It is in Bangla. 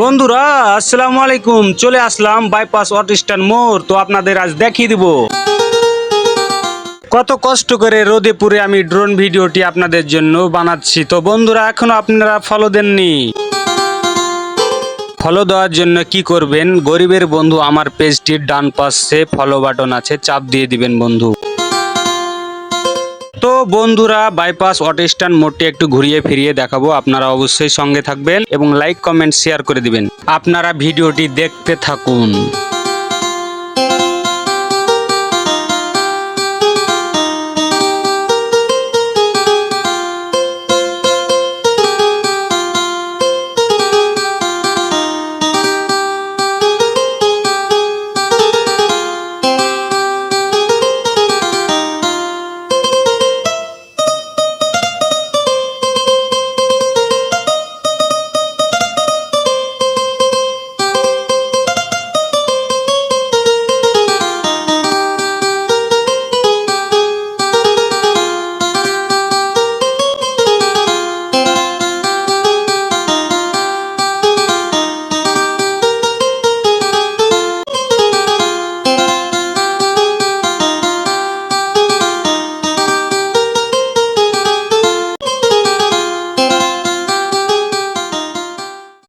বন্ধুরা, আসসালামু আলাইকুম। চলে আসলাম বাইপাস অটিস্টান মোড়। তো আপনাদের আজ দেখিয়ে দিব। কত কষ্ট করে রোদে পুরে আমি ড্রোন ভিডিওটি আপনাদের জন্য বানাচ্ছি। তো বন্ধুরা, এখনও আপনারা ফলো দেননি। ফলো দেওয়ার জন্য কি করবেন? গরিবের বন্ধু আমার পেজটির ডান পাশে ফলো বাটন আছে, চাপ দিয়ে দিবেন বন্ধু। তো বন্ধুরা বাইপাস অটো স্ট্যান্ড মোড়টি একটু ঘুরিয়ে ফিরিয়ে দেখাবো। আপনারা অবশ্যই সঙ্গে থাকবেন এবং লাইক কমেন্ট শেয়ার করে দিবেন। আপনারা ভিডিওটি দেখতে থাকুন।